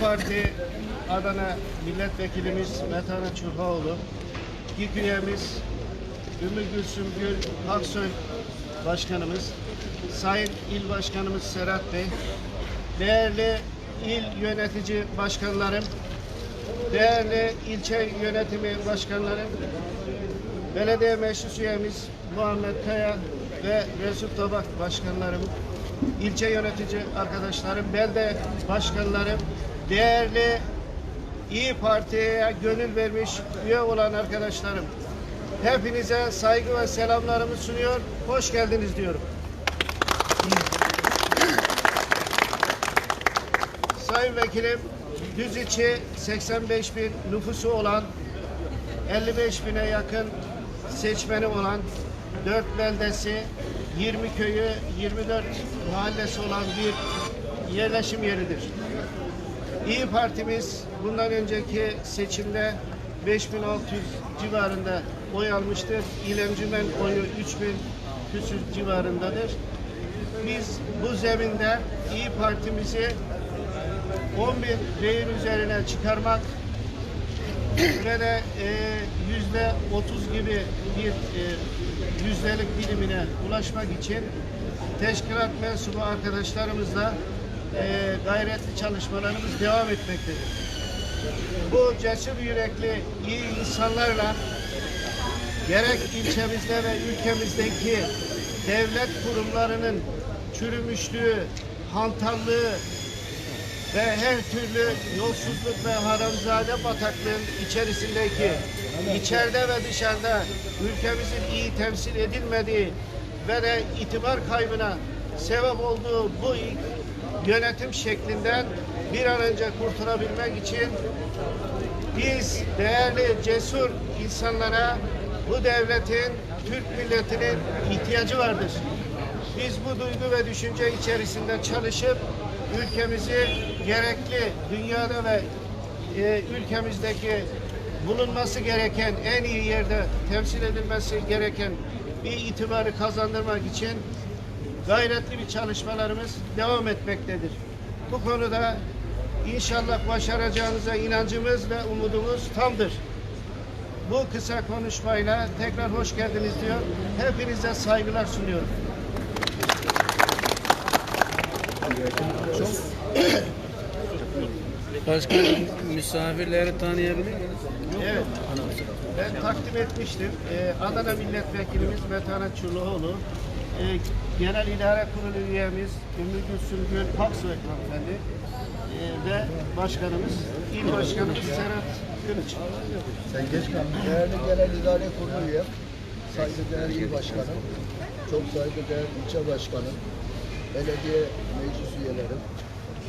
Parti Adana Milletvekilimiz Metan Çurhaoğlu, İlk üyemiz Ümmü Gülsüm Gül Aksoy Başkanımız, Sayın İl Başkanımız Serhat Bey, değerli il yönetici başkanlarım, değerli ilçe yönetimi başkanlarım, belediye meclis üyemiz Muhammed Kaya ve Resul Tabak başkanlarım, ilçe yönetici arkadaşlarım, belde başkanlarım, değerli İyi Parti'ye gönül vermiş üye olan arkadaşlarım. Hepinize saygı ve selamlarımı sunuyor. Hoş geldiniz diyorum. Sayın Vekilim, Düziçi 85 bin nüfusu olan 55 bine yakın seçmeni olan 4 beldesi, 20 köyü, 24 mahallesi olan bir yerleşim yeridir. İyi Partimiz bundan önceki seçimde 5600 civarında oy almıştır. İl Encümen oyu 3000 küsür civarındadır. Biz bu zeminde İyi Partimizi 10 bin reyin üzerine çıkarmak ve de e, yüzde 30 gibi bir e, yüzdelik dilimine ulaşmak için teşkilat mensubu arkadaşlarımızla e, gayretli çalışmalarımız devam etmektedir. Bu cesur yürekli iyi insanlarla gerek ilçemizde ve ülkemizdeki devlet kurumlarının çürümüşlüğü, hantallığı ve her türlü yolsuzluk ve haramzade bataklığın içerisindeki içeride ve dışarıda ülkemizin iyi temsil edilmediği ve de itibar kaybına sebep olduğu bu yönetim şeklinden bir an önce kurtulabilmek için biz değerli cesur insanlara bu devletin Türk milletinin ihtiyacı vardır. Biz bu duygu ve düşünce içerisinde çalışıp ülkemizi gerekli dünyada ve e, ülkemizdeki bulunması gereken en iyi yerde temsil edilmesi gereken bir itibarı kazandırmak için gayretli bir çalışmalarımız devam etmektedir. Bu konuda inşallah başaracağınıza inancımız ve umudumuz tamdır. Bu kısa konuşmayla tekrar hoş geldiniz diyor. Hepinize saygılar sunuyorum. Başkanım misafirleri tanıyabilir miyiz? Evet. Ben takdim etmiştim. Ee, Adana Milletvekilimiz Metanet Çulluoğlu, e, Genel İdare Kurulu üyemiz Ümmü Gülsüm Gül Paksoy hanımefendi e, ve başkanımız, il başkanımız Serhat Kılıç. Sen geç kaldın. Değerli Genel İdare Kurulu üyem, saygıdeğer il başkanım, çok saygıdeğer ilçe başkanım, belediye meclis üyelerim,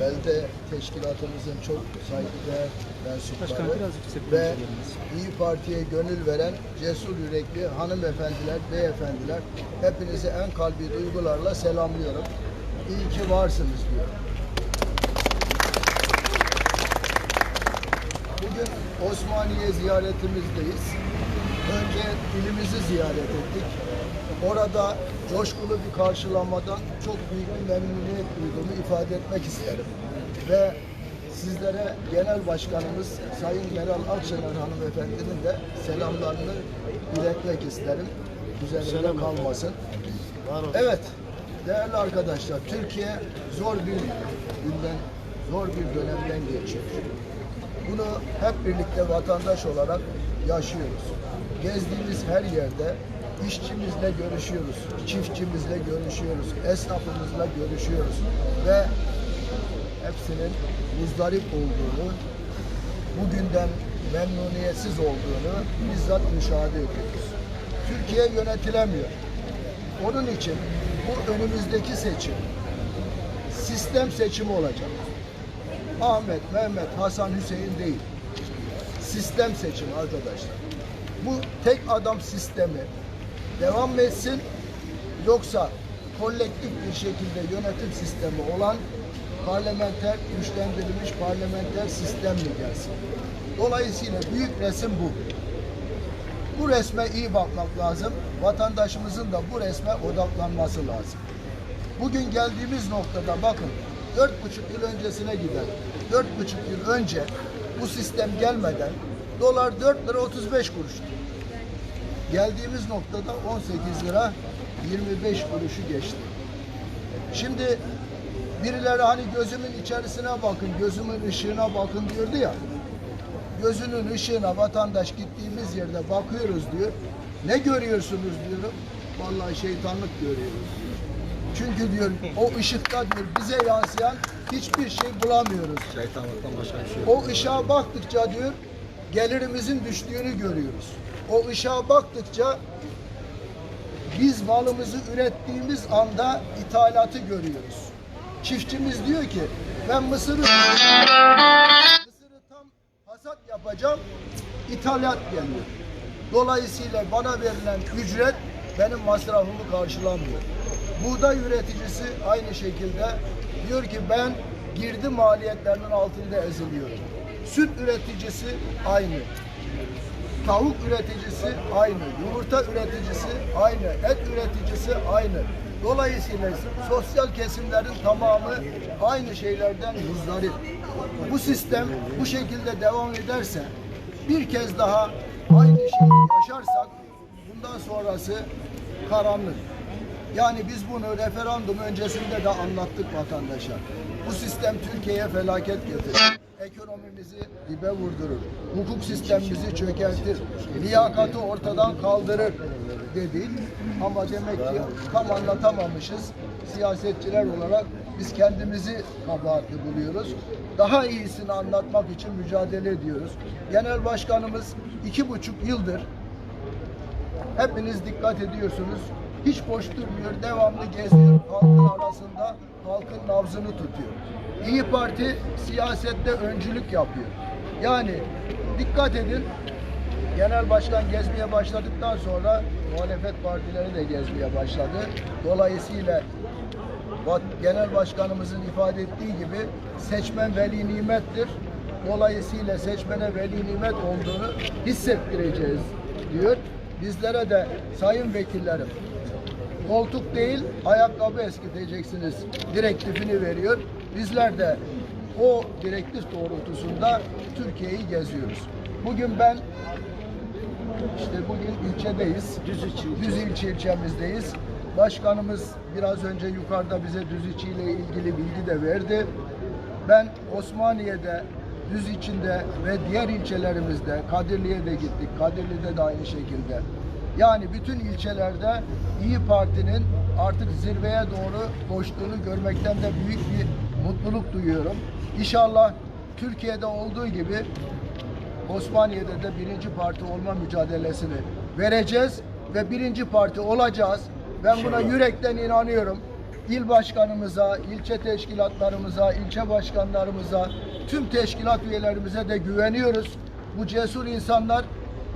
belde teşkilatımızın çok saygıdeğer mensupları ve İyi Parti'ye gönül veren cesur yürekli hanımefendiler, beyefendiler hepinizi en kalbi duygularla selamlıyorum. İyi ki varsınız diyorum. Bugün Osmaniye ziyaretimizdeyiz. Önce ilimizi ziyaret ettik. Orada coşkulu bir karşılamadan çok büyük bir memnuniyet duyduğumu ifade etmek isterim. Ve sizlere Genel Başkanımız Sayın Meral Akşener hanımefendinin de selamlarını iletmek isterim. Üzerinde Selam kalmasın. Evet, değerli arkadaşlar, Türkiye zor bir günden, zor bir dönemden geçiyor. Bunu hep birlikte vatandaş olarak yaşıyoruz. Gezdiğimiz her yerde işçimizle görüşüyoruz, çiftçimizle görüşüyoruz, esnafımızla görüşüyoruz ve hepsinin muzdarip olduğunu, bugünden memnuniyetsiz olduğunu bizzat müşahede ediyoruz. Türkiye yönetilemiyor. Onun için bu önümüzdeki seçim sistem seçimi olacak. Ahmet, Mehmet, Hasan, Hüseyin değil. Sistem seçimi arkadaşlar. Bu tek adam sistemi devam etsin yoksa kolektif bir şekilde yönetim sistemi olan parlamenter, güçlendirilmiş parlamenter sistem mi gelsin? Dolayısıyla büyük resim bu. Bu resme iyi bakmak lazım. Vatandaşımızın da bu resme odaklanması lazım. Bugün geldiğimiz noktada bakın dört buçuk yıl öncesine gider. Dört buçuk yıl önce bu sistem gelmeden dolar 4 lira 35 kuruştu. Geldiğimiz noktada 18 lira 25 kuruşu geçti. Şimdi birileri hani gözümün içerisine bakın, gözümün ışığına bakın diyordu ya. Gözünün ışığına vatandaş gittiğimiz yerde bakıyoruz diyor. Ne görüyorsunuz diyorum. Vallahi şeytanlık görüyoruz. Çünkü diyor o ışıkta diyor bize yansıyan hiçbir şey bulamıyoruz. Şeytanlıktan başka bir şey yok. O ışığa baktıkça diyor gelirimizin düştüğünü görüyoruz. O ışığa baktıkça biz malımızı ürettiğimiz anda ithalatı görüyoruz. Çiftçimiz diyor ki ben mısırı mısırı tam hasat yapacağım ithalat geliyor. Dolayısıyla bana verilen ücret benim masrafımı karşılamıyor. Buğday üreticisi aynı şekilde diyor ki ben girdi maliyetlerinin altında eziliyorum. Süt üreticisi aynı. Tavuk üreticisi aynı, yumurta üreticisi aynı, et üreticisi aynı. Dolayısıyla sosyal kesimlerin tamamı aynı şeylerden muzdarip. Bu sistem bu şekilde devam ederse bir kez daha aynı şeyi yaşarsak bundan sonrası karanlık. Yani biz bunu referandum öncesinde de anlattık vatandaşa. Bu sistem Türkiye'ye felaket getirir. Ekonomimizi dibe vurdurur. Hukuk sistemimizi çökertir. Liyakatı ortadan kaldırır dedik. Ama demek ki tam anlatamamışız. Siyasetçiler olarak biz kendimizi kabahatli buluyoruz. Daha iyisini anlatmak için mücadele ediyoruz. Genel Başkanımız iki buçuk yıldır Hepiniz dikkat ediyorsunuz. Hiç boş durmuyor, devamlı geziyor halkın arasında, halkın nabzını tutuyor. İyi Parti siyasette öncülük yapıyor. Yani dikkat edin, Genel Başkan gezmeye başladıktan sonra muhalefet partileri de gezmeye başladı. Dolayısıyla Genel Başkanımızın ifade ettiği gibi seçmen veli nimettir. Dolayısıyla seçmene veli nimet olduğunu hissettireceğiz diyor. Bizlere de sayın vekillerim koltuk değil ayakkabı eskiteceksiniz direktifini veriyor. Bizler de o direktif doğrultusunda Türkiye'yi geziyoruz. Bugün ben işte bugün ilçedeyiz. Düzüçi. Düz ilçe ilçemizdeyiz. Başkanımız biraz önce yukarıda bize Düzüçi ile ilgili bilgi de verdi. Ben Osmaniye'de, Düz içinde ve diğer ilçelerimizde, Kadirli'ye de gittik. Kadirli'de de aynı şekilde. Yani bütün ilçelerde İyi Parti'nin artık zirveye doğru koştuğunu görmekten de büyük bir mutluluk duyuyorum. İnşallah Türkiye'de olduğu gibi Osmaniye'de de birinci parti olma mücadelesini vereceğiz ve birinci parti olacağız. Ben buna yürekten inanıyorum. İl başkanımıza, ilçe teşkilatlarımıza, ilçe başkanlarımıza, tüm teşkilat üyelerimize de güveniyoruz. Bu cesur insanlar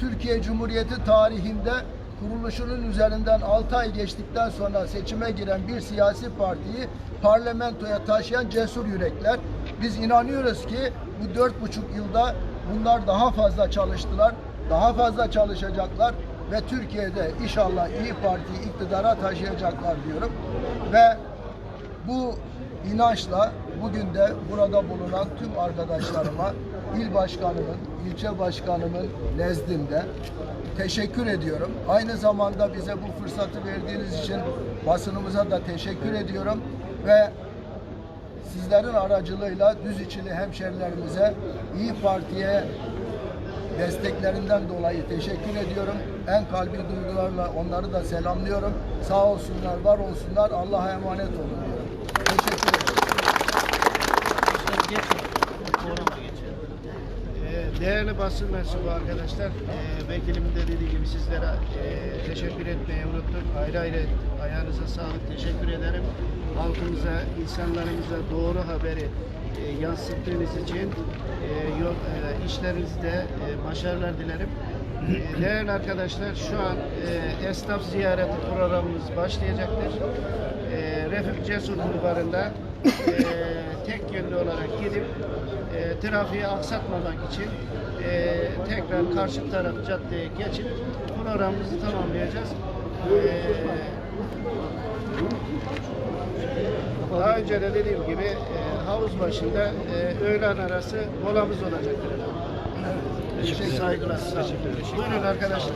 Türkiye Cumhuriyeti tarihinde kuruluşunun üzerinden 6 ay geçtikten sonra seçime giren bir siyasi partiyi parlamentoya taşıyan cesur yürekler. Biz inanıyoruz ki bu dört buçuk yılda bunlar daha fazla çalıştılar, daha fazla çalışacaklar ve Türkiye'de inşallah İyi Parti'yi iktidara taşıyacaklar diyorum. Ve bu inançla bugün de burada bulunan tüm arkadaşlarıma, il başkanımın, ilçe başkanımın nezdinde teşekkür ediyorum. Aynı zamanda bize bu fırsatı verdiğiniz için basınımıza da teşekkür ediyorum ve sizlerin aracılığıyla düz içili hemşerilerimize İyi Parti'ye desteklerinden dolayı teşekkür ediyorum. En kalbi duygularla onları da selamlıyorum. Sağ olsunlar, var olsunlar. Allah'a emanet olun diyorum. Teşekkür ederim. Ee, Değerli basın mensubu arkadaşlar, e, vekilimin de dediği gibi sizlere e, teşekkür etmeyi unuttum. Ayrı ayrı ayağınıza sağlık, teşekkür ederim. Halkımıza, insanlarımıza doğru haberi e, yansıttığınız için e, yol, e, işlerinizde e, başarılar dilerim. E, Değerli arkadaşlar, şu an e, esnaf ziyareti programımız başlayacaktır. E, Refik Cesur Bulvarı'nda e, tek yönlü olarak gidip e, trafiği aksatmamak için e, tekrar karşı taraf caddeye geçip programımızı tamamlayacağız. E, Daha önce de dediğim gibi e, havuz başında e, öğlen arası molamız olacak. Teşekkür ederim. Saygılar. Sağ olun. Buyurun arkadaşlar.